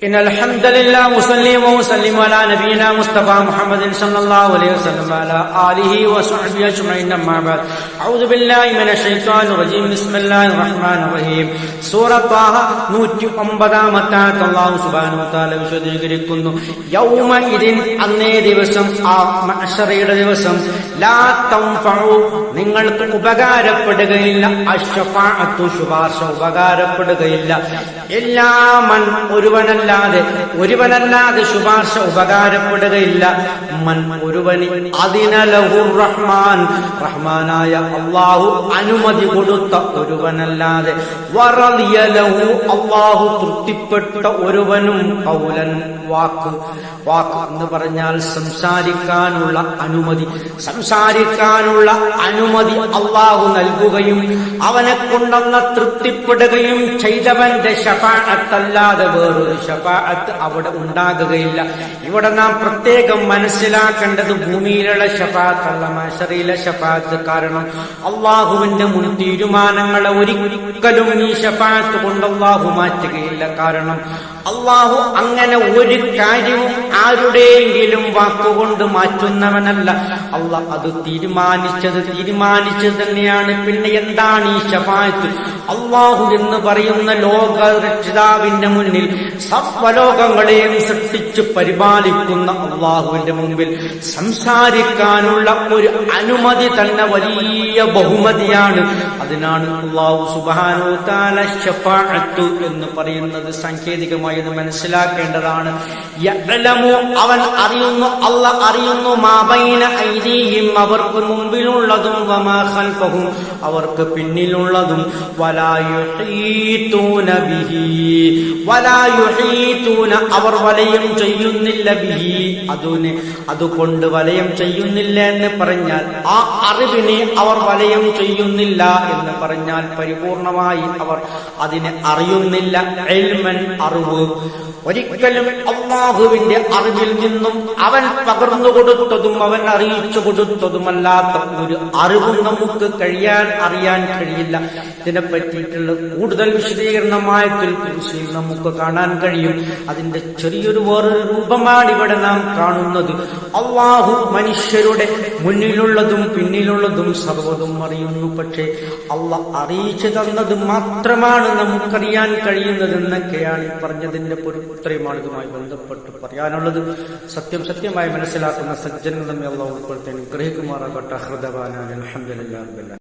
إن الحمد لله وسلم وسلم على نبينا مصطفى محمد صلى الله عليه وسلم وعلى آله وصحبه أجمعين أما بعد أعوذ بالله من الشيطان الرجيم بسم الله الرحمن الرحيم സൂറ താഹ നൂറ്റി ഒമ്പതാമത്താത്ത് അള്ളാഹു സുബാനു താല വിശദീകരിക്കുന്നു യൗമ ഇതിൻ അന്നേ ദിവസം ആ മഅ്ശറയുടെ ദിവസം ലാ തൻഫഉ നിങ്ങൾക്ക് ഉപകാരപ്പെടുകയില്ല അഷ്ഫാഅത്തു ശുപാർശ ഉപകാരപ്പെടുകയില്ല എല്ലാമൻ ഒരുവനല്ലാതെ ഒരുവനല്ലാതെ ശുപാർശ ഉപകാരപ്പെടുകയില്ല. മൻ ഒരുവന് അതിനലഹുർ റഹ്മാൻ. റഹ്മാനായ അള്ളാഹു അനുമതി കൊടുത്ത ഒരുവനല്ലാതെ വറളിയ ലഹു അള്ളാഹു തൃപ്തിപ്പെട്ട ഒരുവനും പൗലൻ വാക്ക് വാക്ക് എന്ന് പറഞ്ഞാൽ സംസാരിക്കാനുള്ള അനുമതി. സംസാരിക്കാനുള്ള അനുമതി അള്ളാഹു നൽകുകയും അവനെ കൊണ്ടെന്ന തൃപ്തിപ്പെടുകയും ചെയ്തവന്റെ ഷഫാഅത്തല്ലാതെ വേറൊരു ഷഫാഅത്ത് അവിടെ ഉണ്ടാകുകയില്ല. ഇവിടെ നാം പ്രത്യേകം മനസ്സിലാക്കേണ്ടത് ഭൂമിയിലുള്ള ഷഫാത്ത് അല്ല മഷറിയിലെ ഷഫാത്ത് കാരണം. അള്ളാഹുവിന്റെ മുൻ തീരുമാനങ്ങളെ ഒരിക്കലും ഈ ഷഫാത്ത് കൊണ്ട് അള്ളാഹു മാറ്റുകയില്ല കാരണം. അള്ളാഹു അങ്ങനെ ഒരു കാര്യവും ആരുടെയെങ്കിലും വാക്കുകൊണ്ട് മാറ്റുന്നവനല്ല. അള്ളാഹ് അത് തീരുമാനിച്ചത് തീരുമാനിച്ചത് തന്നെയാണ്. പിന്നെ എന്താണ് ഈ ഷഫാത്ത് അള്ളാഹു എന്ന് പറയുന്ന ലോക രക്ഷിതാവിന്റെ മുന്നിൽ സർവലോകങ്ങളെയും സൃഷ്ടിച്ചു പരിപാലിക്കുന്ന അള്ളാഹുവിന്റെ മുമ്പിൽ സംസാരിക്കാനുള്ള ഒരു അനുമതി തന്നെ വലിയ ബഹുമതിയാണ്. അതിനാണ് അള്ളാഹു സുബാനോ താല എന്ന് പറയുന്നത് സാങ്കേതികമായി ഇത് മനസ്സിലാക്കേണ്ടതാണ്. അവൻ അറിയുന്നു അല്ല അറിയുന്നു മാബൈന ഐദീഹിം അവർക്ക് മുമ്പിലുള്ളതും വമാ ഖൽഫഹും അവർക്ക് പിന്നിലുള്ളതും വലാ യുഹീതൂന ബിഹി വലാ യുഹീതൂന അവർ വലയം ചെയ്യുന്നില്ല ബിഹി. അതിനെ അതുകൊണ്ട് വലയം ചെയ്യുന്നില്ല എന്ന് പറഞ്ഞാൽ ആ അറിവിനെ അവർ വലയം ചെയ്യുന്നില്ല എന്ന് പറഞ്ഞാൽ പരിപൂർണമായി അവർ അതിനെ അറിയുന്നില്ല. എൽമൻ അറിവ്. ഒരിക്കലും അള്ളാഹുവിന്റെ അറിവിൽ നിന്നും അവൻ പകർന്നു കൊടുത്തതും അവൻ അറിയിച്ചു കൊടുത്തതുമല്ലാത്ത ഒരു അറിവും നമുക്ക് കഴിയാൻ അറിയാൻ കഴിയില്ല. ഇതിനെ പറ്റിയിട്ടുള്ള കൂടുതൽ വിശദീകരണമായത്തിൽ നമുക്ക് കാണാൻ കഴിയും. അതിന്റെ ചെറിയൊരു വേറൊരു രൂപമാണ് ഇവിടെ നാം കാണുന്നത്. അള്ളാഹു മനുഷ്യരുടെ മുന്നിലുള്ളതും പിന്നിലുള്ളതും സർവതും അറിയുന്നു. പക്ഷേ അള്ള അറിയിച്ചു തന്നത് മാത്രമാണ് നമുക്കറിയാൻ കഴിയുന്നതെന്നൊക്കെയാണ് ഈ പറഞ്ഞതിന്റെ പൊരുത്രയുമാണ് ഇതുമായി ബന്ധപ്പെട്ട് പറയാനുള്ളത്. സത്യം സത്യമായി മനസ്സിലാക്കുന്ന സജ്ജനങ്ങൾ നമ്മെ അള്ളാഹു ഉൾപ്പെടുത്താൻ ഹൃദവാനാണ് ഹൃദവാനാൻ അലഹമില്ല